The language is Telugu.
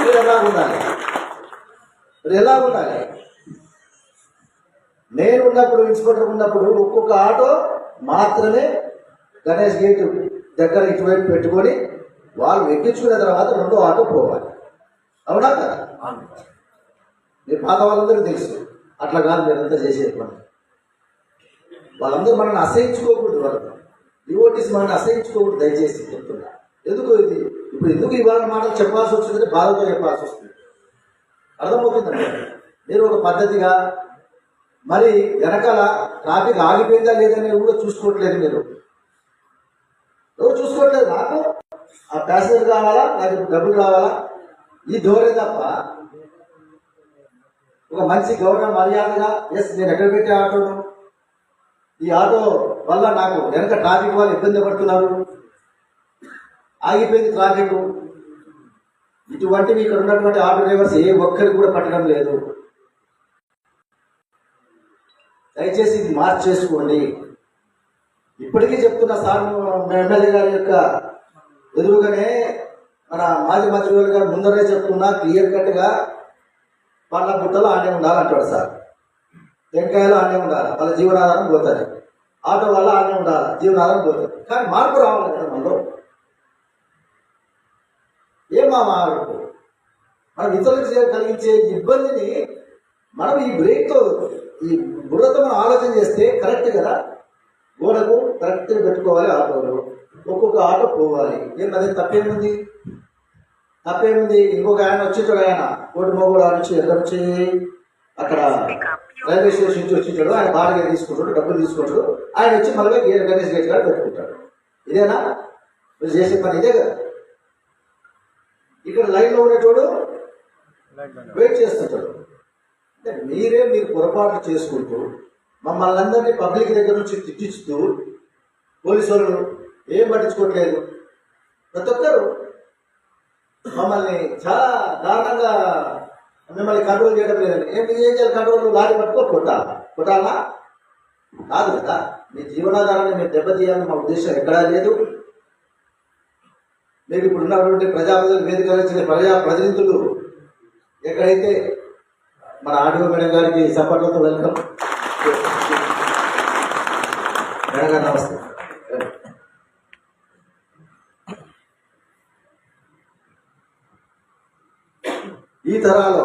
మీరు ఎలా ఉండాలి? మీరు ఎలా ఉండాలి? నేను ఉన్నప్పుడు ఇన్స్పెక్టర్ ఉన్నప్పుడు ఒక్కొక్క ఆటో మాత్రమే గణేష్ గేట్ దగ్గర ఇటువైపు పెట్టుకొని వాళ్ళు ఎక్కించుకున్న తర్వాత రెండో ఆటో పోవాలి. అవునా కదా? మీ పాత వాళ్ళందరికీ తెలుసు. అట్లా కాదు మీరంతా చేసేది పని వాళ్ళందరూ మనల్ని అసహించుకోకూడదు వాళ్ళు. డివోటీస్ మనల్ని అసహించుకోకూడదు దయచేసి చెప్తున్నా. ఎందుకు ఇది? ఇప్పుడు ఎందుకు ఇవాళ మాటలు చెప్పాల్సి వచ్చిందంటే బాధతో చెప్పాల్సి వస్తుంది. అర్థమవుతుందండి మీరు ఒక పద్ధతిగా మరి వెనకాల ట్రాఫిక్ ఆగిపోయిందా లేదని కూడా చూసుకోవట్లేదు మీరు. ఎవరు చూసుకోవట్లేదు? నాకు? ఆ ప్యాసింజర్ కావాలా? నాకు డబ్బులు కావాలా? ఈ ధోరే తప్ప ఒక మంచి గౌరవ మర్యాదగా ఎస్ నేను ఎక్కడ పెట్టే ఆటోను? ఈ ఆటో వల్ల నాకు వెనక ట్రాఫిక్ వాళ్ళు ఇబ్బంది పడుతున్నారు. ఆగిపోయింది ట్రాఫిక్ ఇటువంటివి ఇక్కడ ఉన్నటువంటి ఆటో డ్రైవర్స్ ఏ ఒక్కరికి కూడా పట్టడం లేదు. దయచేసి ఇది మార్చి చేసుకోండి ఇప్పటికీ చెప్తున్న సార్ ఎమ్మెల్యే గారి యొక్క ఎదురుగానే మన మాజీ మంత్రి గారు ముందరే చెప్తున్నా క్లియర్ కట్గా పండ్ల బుట్టలు ఆనే ఉండాలి అంటాడు సార్. టెంకాయలు ఆనే ఉండాలి వాళ్ళ జీవనాధారం పోతుంది. ఆటో వల్ల ఆనే ఉండాలి జీవనాధారం పోతుంది. కానీ మార్పు రావాలి కదా మనలో. ఏం మనం ఇతరులకు కలిగించే ఇబ్బందిని మనం ఈ బ్రేక్తో ఈ బుర్రతో మనం ఆలోచన చేస్తే కరెక్ట్ కదా? గోడకు కరెక్ట్గా పెట్టుకోవాలి ఆటోలు. ఒక్కొక్క ఆటో పోవాలి. ఏం అదే తప్పేముంది? తప్పేముంది? ఇంకొక ఆయన వచ్చేటాడు ఆయన. కోటి మొగుడు ఆయన వచ్చి ఎక్కడ వచ్చి అక్కడ రైల్వే స్టేషన్ నుంచి వచ్చేటాడు ఆయన బాగా తీసుకుంటాడు డబ్బులు తీసుకుంటాడు. ఆయన వచ్చి మళ్ళీ గణేష్ గేట్ కాడ పెట్టుకుంటాడు. ఇదేనా? మీరు చేసే పని ఇదే కదా? ఇక్కడ లైన్లో ఉండేటోడు వెయిట్ చేస్తుంటాడు అంటే మీరే మీరు పొరపాట్లు చేసుకుంటూ మమ్మల్ని అందరినీ పబ్లిక్ దగ్గర నుంచి తిట్టిస్తూ పోలీసు వాళ్ళు ఏం పట్టించుకోవట్లేదు. ప్రతి ఒక్కరు మమ్మల్ని చాలా దారుణంగా మిమ్మల్ని కంట్రోల్ చేయడం లేదండి. ఏం ఏం చేయాలి? కంట్రోల్ లారీ పట్టుకో కొట్టాలా? కొట్టాలా? కాదు కదా. మీ జీవనాధారాన్ని మీరు దెబ్బతీయాలని మా ఉద్దేశం ఎక్కడా లేదు. మీరు ఇప్పుడు ఉన్నటువంటి ప్రజాప్రతినిధులు వేదికలు వచ్చిన ప్రజా ప్రతినిధులు ఎక్కడైతే మన ఆడియో మేడం గారికి సపోర్ట్లతో వెల్కమ్. మేడం గారు నమస్తే. ఈ తరాలో